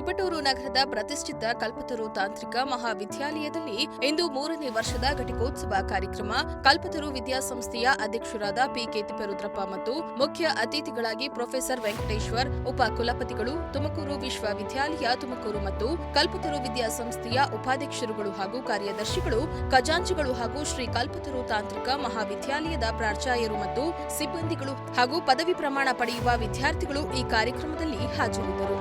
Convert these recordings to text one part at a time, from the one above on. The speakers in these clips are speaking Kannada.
ತಿಪಟೂರು ನಗರದ ಪ್ರತಿಷ್ಠಿತ ಕಲ್ಪತರು ತಾಂತ್ರಿಕ ಮಹಾವಿದ್ಯಾಲಯದಲ್ಲಿ ಇಂದು ಮೂರನೇ ವರ್ಷದ ಘಟಿಕೋತ್ಸವ ಕಾರ್ಯಕ್ರಮ. ಕಲ್ಪತರು ವಿದ್ಯಾಸಂಸ್ಥೆಯ ಅಧ್ಯಕ್ಷರಾದ ಪಿಕೆ ತಿಪ್ಪರುದ್ರಪ್ಪ ಮತ್ತು ಮುಖ್ಯ ಅತಿಥಿಗಳಾಗಿ ಪ್ರೊಫೆಸರ್ ವೆಂಕಟೇಶ್ವರ್, ಉಪ ಕುಲಪತಿಗಳು, ತುಮಕೂರು ವಿಶ್ವವಿದ್ಯಾಲಯ, ತುಮಕೂರು ಮತ್ತು ಕಲ್ಪತರು ವಿದ್ಯಾಸಂಸ್ಥೆಯ ಉಪಾಧ್ಯಕ್ಷರುಗಳು ಹಾಗೂ ಕಾರ್ಯದರ್ಶಿಗಳು, ಖಜಾಂಚಿಗಳು ಹಾಗೂ ಶ್ರೀ ಕಲ್ಪತರು ತಾಂತ್ರಿಕ ಮಹಾವಿದ್ಯಾಲಯದ ಪ್ರಾಚಾರ್ಯರು ಮತ್ತು ಸಿಬ್ಬಂದಿಗಳು ಹಾಗೂ ಪದವಿ ಪ್ರಮಾಣ ಪಡೆಯುವ ವಿದ್ಯಾರ್ಥಿಗಳು ಈ ಕಾರ್ಯಕ್ರಮದಲ್ಲಿ ಹಾಜರಿದ್ದರು.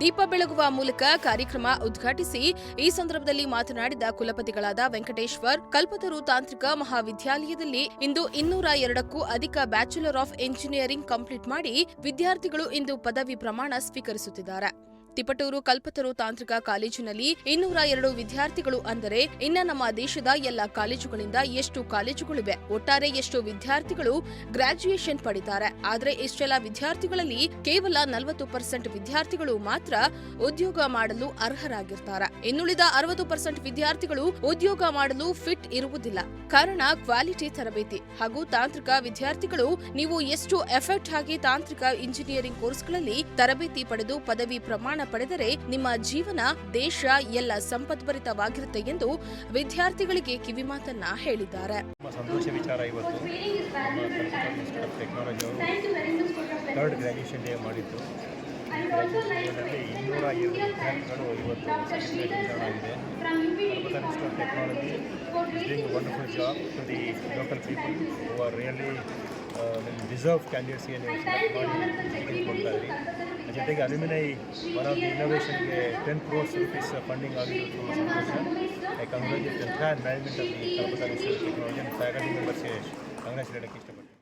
ದೀಪ ಬೆಳಗುವ ಮೂಲಕ ಕಾರ್ಯಕ್ರಮ ಉದ್ಘಾಟಿಸಿ ಈ ಸಂದರ್ಭದಲ್ಲಿ ಮಾತನಾಡಿದ ಕುಲಪತಿಗಳಾದ ವೆಂಕಟೇಶ್ವರ್, ಕಲ್ಪತರು ತಾಂತ್ರಿಕ ಮಹಾವಿದ್ಯಾಲಯದಲ್ಲಿ ಇಂದು ಇನ್ನೂರ ಎರಡಕ್ಕೂ ಅಧಿಕ ಬ್ಯಾಚುಲರ್ ಆಫ್ ಎಂಜಿನಿಯರಿಂಗ್ ಕಂಪ್ಲೀಟ್ ಮಾಡಿ ವಿದ್ಯಾರ್ಥಿಗಳು ಇಂದು ಪದವಿ ಪ್ರಮಾಣ ಸ್ವೀಕರಿಸುತ್ತಿದ್ದಾರೆ. ತಿಪಟೂರು, ಕಲ್ಪತರು ತಾಂತ್ರಿಕ ಕಾಲೇಜಿನಲ್ಲಿ ಇನ್ನೂರ ಎರಡು ವಿದ್ಯಾರ್ಥಿಗಳು ಅಂದರೆ ಇನ್ನ ನಮ್ಮ ದೇಶದ ಎಲ್ಲ ಕಾಲೇಜುಗಳಿಂದ ಎಷ್ಟು ಕಾಲೇಜುಗಳಿವೆ, ಒಟ್ಟಾರೆ ಎಷ್ಟು ವಿದ್ಯಾರ್ಥಿಗಳು ಗ್ರಾಜ್ಯುಯೇಷನ್ ಪಡಿತಾರೆ. ಆದರೆ ಇಷ್ಟೆಲ್ಲ ವಿದ್ಯಾರ್ಥಿಗಳಲ್ಲಿ ಕೇವಲ ನಲವತ್ತು ಪರ್ಸೆಂಟ್ ವಿದ್ಯಾರ್ಥಿಗಳು ಮಾತ್ರ ಉದ್ಯೋಗ ಮಾಡಲು ಅರ್ಹರಾಗಿರ್ತಾರೆ. ಇನ್ನುಳಿದ ಅರವತ್ತು ಪರ್ಸೆಂಟ್ ವಿದ್ಯಾರ್ಥಿಗಳು ಉದ್ಯೋಗ ಮಾಡಲು ಫಿಟ್ ಇರುವುದಿಲ್ಲ. ಕಾರಣ ಕ್ವಾಲಿಟಿ ತರಬೇತಿ ಹಾಗೂ ತಾಂತ್ರಿಕ ವಿದ್ಯಾರ್ಥಿಗಳು ನೀವು ಎಷ್ಟು ಎಫೆಕ್ಟ್ ಆಗಿ ತಾಂತ್ರಿಕ ಇಂಜಿನಿಯರಿಂಗ್ ಕೋರ್ಸ್ಗಳಲ್ಲಿ ತರಬೇತಿ ಪಡೆದು ಪದವಿ ಪ್ರಮಾಣ ಪಡೆದರೆ ನಿಮ್ಮ ಜೀವನ ದೇಶ ಎಲ್ಲ ಸಂಪದ್ಭರಿತವಾಗಿರುತ್ತೆ ಎಂದು ವಿದ್ಯಾರ್ಥಿಗಳಿಗೆ ಕಿವಿಮಾತನ್ನ ಹೇಳಿದ್ದಾರೆ. ಸಂತೋಷ ವಿಚಾರ ಇವತ್ತು. ಟೆಕ್ನಾಲಜಿ ಥರ್ಡ್ ಡೇ ಇನ್ನೂರ ವಿದ್ಯಾರ್ಥಿಗಳು ಇವತ್ತು ಆಗಿದೆ doing wonderful job to the local people who are really deserve ಕ್ಯಾಂಡಿಡೇಟ್ಸ್ಗೆ ನೀವು ಸೆಲೆಕ್ಟ್ ಮಾಡಿ ಕೊಡ್ತಾ ಇದ್ರಿ ಜೊತೆಗೆ ಅಲ್ಯುಮಿನೈ ಒನ್ ಆಫ್ ದಿ ಇನೋವೇಷನ್ಗೆ ಟೆನ್ ಕ್ರೋರ್ಸ್ ರುಪೀಸ್ ಫಂಡಿಂಗ್ ಆಗಿದ್ದು ತುಂಬ ಸಂತೋಷ I congratulate entire management of the Calcutta institute of technology faculty ಮೆಂಬರ್ಸ್ಗೆ congratulate ಇಷ್ಟಪಡ್ತೀನಿ